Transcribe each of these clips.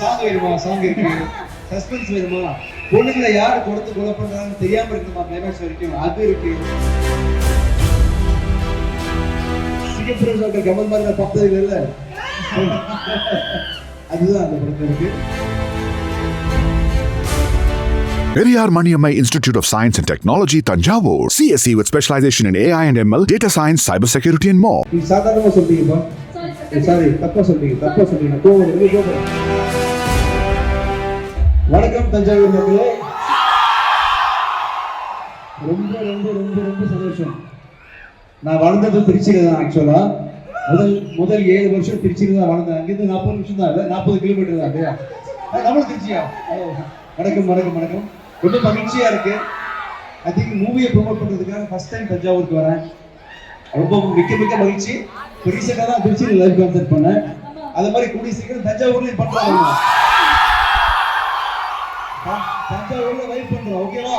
Song வேணுமா? Song இருக்கு. Suspense வேணுமா? பொண்ணுங்களை யார் கொடுத்து கொலை பண்றாங்கன்னு தெரியாம இருக்குமா? கிளைமேக்ஸ் வரைக்கும். அது இருக்கு. சிங்கப்பூர் டாக்டர் கமல் மாதிரி நான் பார்த்தது இல்லைல்ல? அதுதான் அந்த படத்துல இருக்கு. Periyar Maniammai Institute of Science and Technology, Tanjavur. CSE with specialization in AI and ML, data science, cybersecurity, and more. நீங்க சாதாரணமா சொல்றீங்கப்பா சாரி தப்பா சொல்றீங்க தப்பா சொல்றீங்க. கோவம் வருது, கோவம் வருது. வணக்கம் தஞ்சாவூர் மக்களே. ரொம்ப ரொம்ப ரொம்ப ரொம்ப சந்தோஷம். நான் வளர்ந்தது திருச்சியில தான் ஆக்சுவலா முதல் முதல் ஏழு வருஷம் திருச்சியில தான் வளர்ந்தேன். அங்கிருந்து நாற்பது நிமிஷம் தான் இல்லை நாற்பது கிலோமீட்டர் தான் இல்லையா? நம்மளும் திருச்சியா? வணக்கம் வணக்கம் வணக்கம். ரொம்ப மகிழ்ச்சியா இருக்கு. ஐ திங்க் மூவியை ப்ரொமோட் பண்றதுக்காக ஃபர்ஸ்ட் டைம் தஞ்சாவூருக்கு வரேன். ரொம்ப மிக்க மிக்க மகிழ்ச்சி. இப்போ ரீசெண்டாக தான் திருச்சியில் லைவ் கான்சர்ட் பண்ணேன். அது மாதிரி கூடிய சீக்கிரம் தஞ்சாவூர்லேயும் பண்ணுறாங்க தஞ்சாவூர்ல லைவ் பண்றோம் ஓகேவா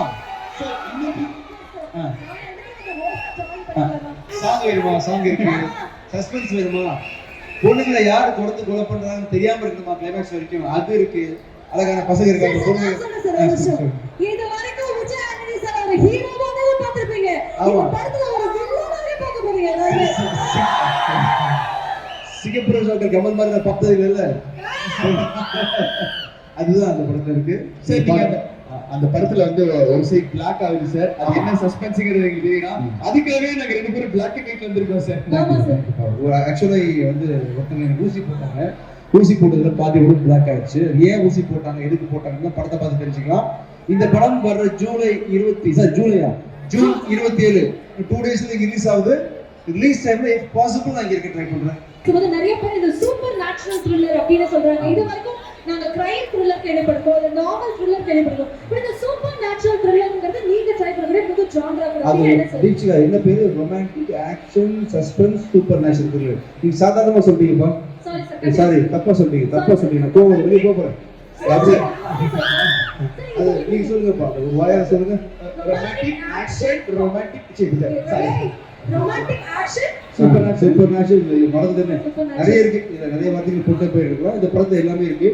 ஸோ இன்னைக்கு சாங் வேணுமா? சாங் இருக்கு. சஸ்பென்ஸ் வேணுமா? பொண்ணுங்களை யார் கொடுத்து கொலை பண்றாங்கன்னு தெரியாம இருக்குமா? கிளைமேக்ஸ் வரைக்கும். அது இருக்கு. அழகான பசங்க இருக்காங்க பொண்ணு ஆ, சரி, சரி. இது வரைக்கும் விஜய் ஆண்டனி சார் ஒரு ஹீரோவாவே பார்த்திருப்பீங்க. ஆமா. இந்த படத்துல ஒரு வில்லனாவே பார்க்க போறீங்க. எல்லாருமே சிங்கப்பூர் டாக்டர் கமல் மாதிரி நான் பார்த்தது இல்லைல்ல? அதுதான் அந்த படத்துல இருக்கு. சரி அந்த படத்துல வந்து ஒரு சைட் பிளாக் ஆகுது சார் அது என்ன சஸ்பென்ஸ்ங்கிறது எங்களுக்கு தெரியும் அதுக்காகவே நாங்க ரெண்டு பேரும் பிளாக் அண்ட் ஒயிட் வந்திருக்கோம் சார் ஆக்சுவலி வந்து ஒருத்தங்க ஊசி போட்டாங்க. ஊசி போட்டதுல பாதி உடம்பு பிளாக் ஆயிடுச்சு. ஏன் ஊசி போட்டாங்க எதுக்கு போட்டாங்கன்னா படத்தை பார்த்து தெரிஞ்சுக்கலாம். இந்த படம் வர்ற ஜூலை இருபத்தி சார் ஜூலையா? ஜூன் இருபத்தி ஏழு டூ டேஸ்ல ரிலீஸ் ஆகுது. ரிலீஸ் டைம்ல பாசிபிள் நான் இங்க இருக்க ட்ரை பண்றேன். இது வந்து நிறைய பேர் இது சூப்பர் நேச்சுரல் த்ரில்லர் அப்படின்னு சொல்றாங்க. இது வரைக்கும் நாங்க கிரைம் த்ரில்லர் கேள்விப்பட்டிருக்கோம் இல்ல நாவல் த்ரில்லர் கேள்விப்பட்டிருக்கோம் பட் இந்த சூப்பர் நேச்சுரல் த்ரில்லர்ங்கிறது நீங்க ட்ரை பண்றது புது ஜான்ரா என்ன சொல்றீங்க? தீட்சிகா என்ன பேரு? Romantic action suspense supernatural thriller நீங்க சாதாரணமா சொல்றீங்கப்பா சாரி சார் சாரி தப்பா சொல்றீங்க தப்பா சொல்றீங்க. கோவம் வெளியே போறேன் அது நீங்க சொல்லுங்கப்பா வாயால சொல்லுங்க. Romantic action romantic sorry romantic action super supernatural மறந்துட்டேன். Supernatural. நிறைய இருக்கு. நிறைய வார்த்தைகள் போட்டு போயிருக்கோம் இந்த படத்துல எல்லாமே இருக்கு.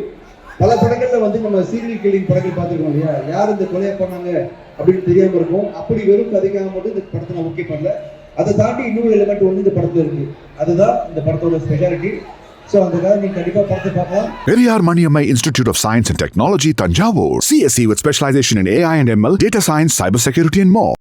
பல படங்கள்ல வந்து நம்ம சீரியல் கிளிங் படங்கள் பார்த்துருக்கோம் இல்லையா? யார் இந்த கொலையை பண்ணாங்க அப்படின்னு தெரியாம இருக்கும். அப்படி வெறும் கதைக்காக மட்டும் இந்த படத்தை நான் ஓகே பண்ணல. அதை தாண்டி இன்னொரு எலிமெண்ட் ஒன்று இந்த படத்துல இருக்கு. அதுதான் இந்த படத்தோட ஸ்பெஷாலிட்டி ஸோ அதுக்காக நீங்க கண்டிப்பா படத்தை பார்க்கலாம். Periyar Maniammai Institute of Science and Technology, Tanjavur. CSE with specialization in AI and ML, data science, cybersecurity, and more.